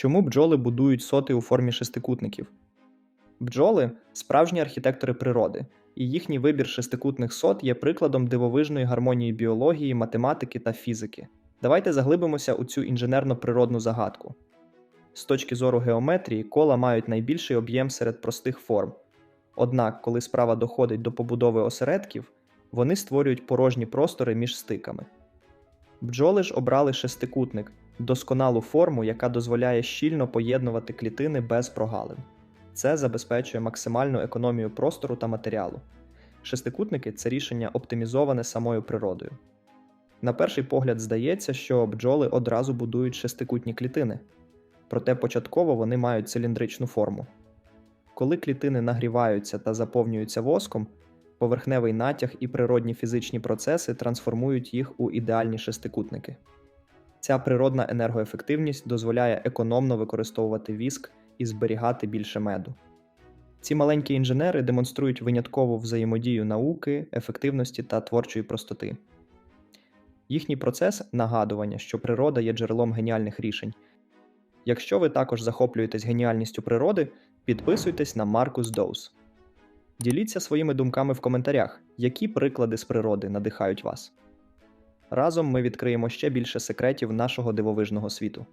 Чому бджоли будують соти у формі шестикутників? Бджоли справжні архітектори природи, і їхній вибір шестикутних сот є прикладом дивовижної гармонії біології, математики та фізики. Давайте заглибимося у цю інженерно-природну загадку. З точки зору геометрії, кола мають найбільший об'єм серед простих форм. Однак, коли справа доходить до побудови осередків, вони створюють порожні простори між стиками. Бджоли ж обрали шестикутник, досконалу форму, яка дозволяє щільно поєднувати клітини без прогалин. Це забезпечує максимальну економію простору та матеріалу. Шестикутники це рішення оптимізоване самою природою. На перший погляд здається, що бджоли одразу будують шестикутні клітини, проте початково вони мають циліндричну форму. Коли клітини нагріваються та заповнюються воском, поверхневий натяг і природні фізичні процеси трансформують їх у ідеальні шестикутники. Ця природна енергоефективність дозволяє економно використовувати віск і зберігати більше меду. Ці маленькі інженери демонструють виняткову взаємодію науки, ефективності та творчої простоти. Їхній процес нагадування, що природа є джерелом геніальних рішень. Якщо ви також захоплюєтесь геніальністю природи, підписуйтесь на Marcus Dose. Діліться своїми думками в коментарях, які приклади з природи надихають вас. Разом ми відкриємо ще більше секретів нашого дивовижного світу.